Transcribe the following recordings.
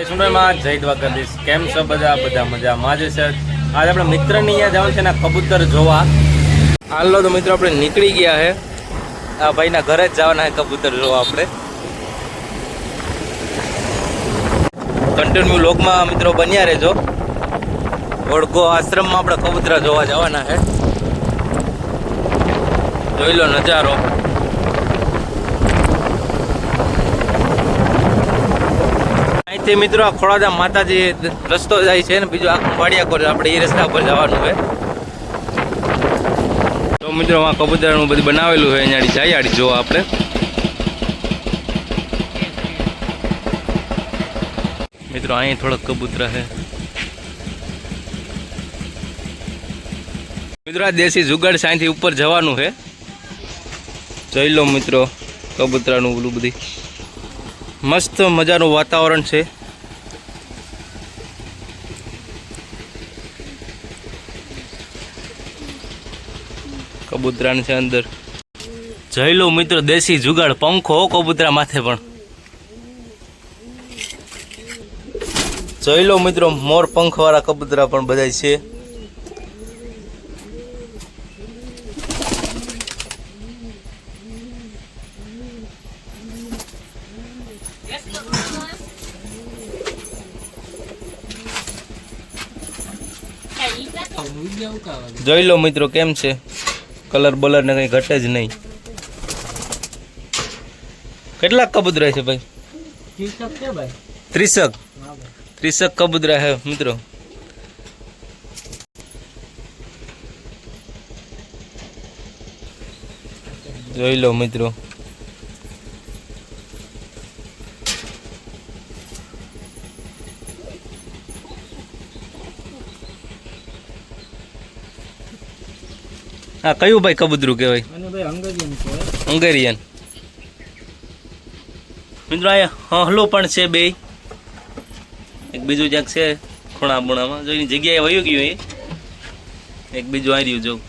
જય સુંદરમાં જય કેમ છો બધા? બધા મજામાં. જ છે, આજે આપણે મિત્રની અહીંયા જવાનું છે ને કબૂતર જોવા. હાલો તો મિત્રો, આપણે નીકળી ગયા છે આ ભાઈના ઘરે જ જવાના છે કબૂતર જોવા આપણે. કન્ટિન્યુ લોકમાં મિત્રો બન્યા રહેજો. ઓળખો આશ્રમમાં આપણે કબૂતરા જોવા જવાના છે જોઈ લો નજારો. અહીંથી મિત્રો આ ખોડાદા માતાજી રસ્તો જાય છે ને બીજું આખું વાડિયા આપણે એ રસ્તા પર જવાનું છે. તો મિત્રો, આ કબૂતરાનું બધું બનાવેલું છે અહીંયા જાય આડી જોવા આપણે. મિત્રો, અહીં થોડોક કબૂતરા છે. મિત્રો, આ દેશી જુગાડ સાંજથી ઉપર જવાનું છે. જોઈ લો મિત્રો, કબૂતરાનું ઓલું બધી. મસ્ત મજાનું વાતાવરણ છે. કબૂતરાને છે અંદર. જઈ લો મિત્રો દેશી જુગાડ પંખો કબૂતરા માથે પણ. જોઈ લો મિત્રો મોર પંખ વાળા કબૂતરા પણ બધા છે. જોઈ લો મિત્રો કેમ છે? કલર બલર ને કઈ ઘટે જ નહીં. કેટલાક કબૂતરા છે ભાઈ? ત્રીસક ત્રીસક કબૂતરા છે મિત્રો. જોઈ લો મિત્રો. હા કયું ભાઈ કબૂતરું કહેવાય? અને ભાઈ અંગરિયન છે હંગેરિયન મિત્રો અહીંયા હહલો પણ છે બે. એક બીજું ક્યાંક છે ખૂણા બુણામાં જો એની જગ્યાએ વયું ગયું એ. એક બીજું આ રહ્યું જોઉં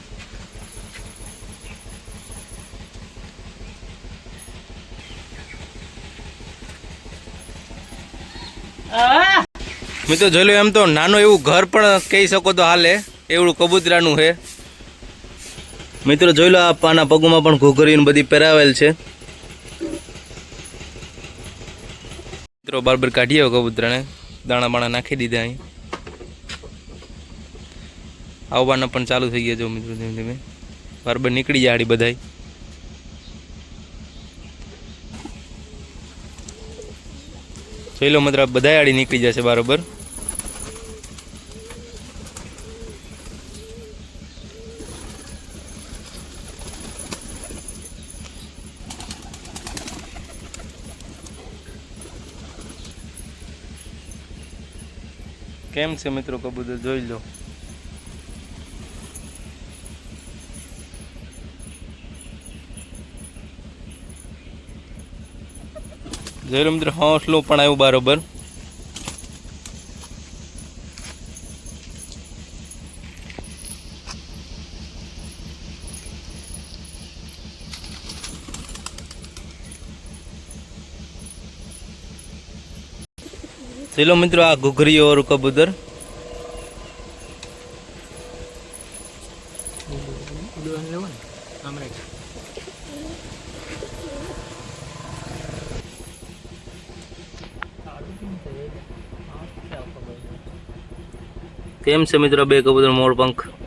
મિત્રો જોઈ લો એમ તો નાનું એવું ઘર પણ કહી શકો તો હાલે. એવું કબૂતરાનું છે. મિત્રો, જોઈ લો આ પાના પગમાં પણ ઘોઘરીને બધી પહેરાવેલ છે. મિત્રો, બારબર કાઢી આવ્યો કબૂતરાને. દાણા બાણા નાખી દીધા અહીં. આવવાના પણ ચાલુ થઈ ગયા જો મિત્રો ધીમે ધીમે બારબર નીકળી જાય આડી બધાય. જોઈ લો મિત્રો બધા આડી નીકળી જશે બરાબર. કેમ છે મિત્રો કબૂતર? જોઈ લો. જોઈ લો મિત્રો પણ આવ્યું બરોબર. ચલો મિત્રો આ ઘુઘરીઓ વાળું કબૂતર. કેમ છે મિત્રો બે કબૂતર મોર પંખ?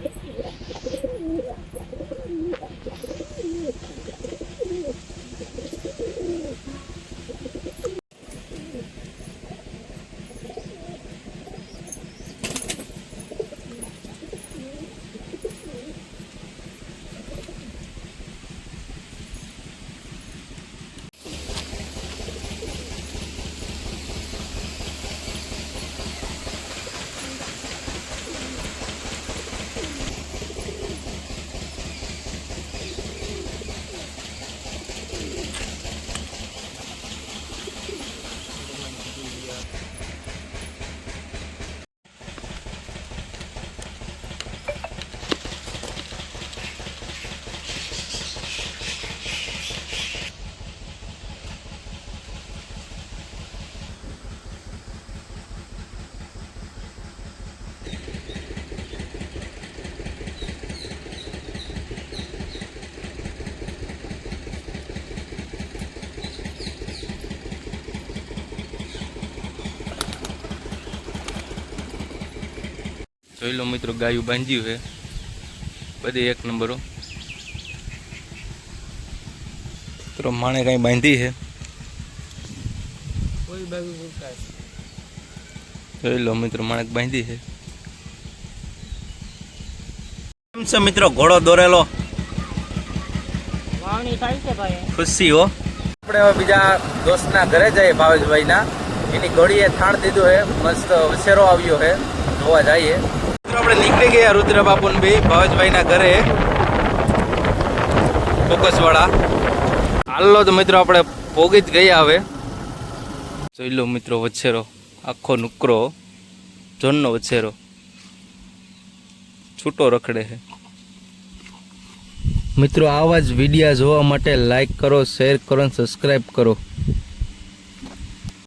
જોઈ લો મિત્રો ગાયું બાંધ્યું છે. બધી એક નંબરો મિત્રો માણે કાંઈ બાંધી છે? જોઈ લો મિત્રો માણેક બાંધી છે. કેમ છે મિત્રો ઘોડો દોરેલો? ખુશી હો. આપણે હવે બીજા દોસ્તના ઘરે જઈએ ભાવેશભાઈના. એની ઘોડીએ થાણ દીધું છે. મસ્ત વસેરો આવ્યો છે. જોવા જઈએ. મિત્રો, આપણે નીકળી ગયા રુદ્ર બાપુન ભાઈ ભાવેશભાઈના ઘરે. ફોકસવાળા. હાલો તો મિત્રો, આપણે પોગી જ ગયા હવે. જોઈ લો મિત્રો, વછેરો. આખો નુકરો. જોનનો વછેરો. છૂટો રખડે છે. મિત્રો, આવા જ વિડીયા જોવા માટે લાઈક કરો શેર કરો અને સબસ્ક્રાઈબ કરો.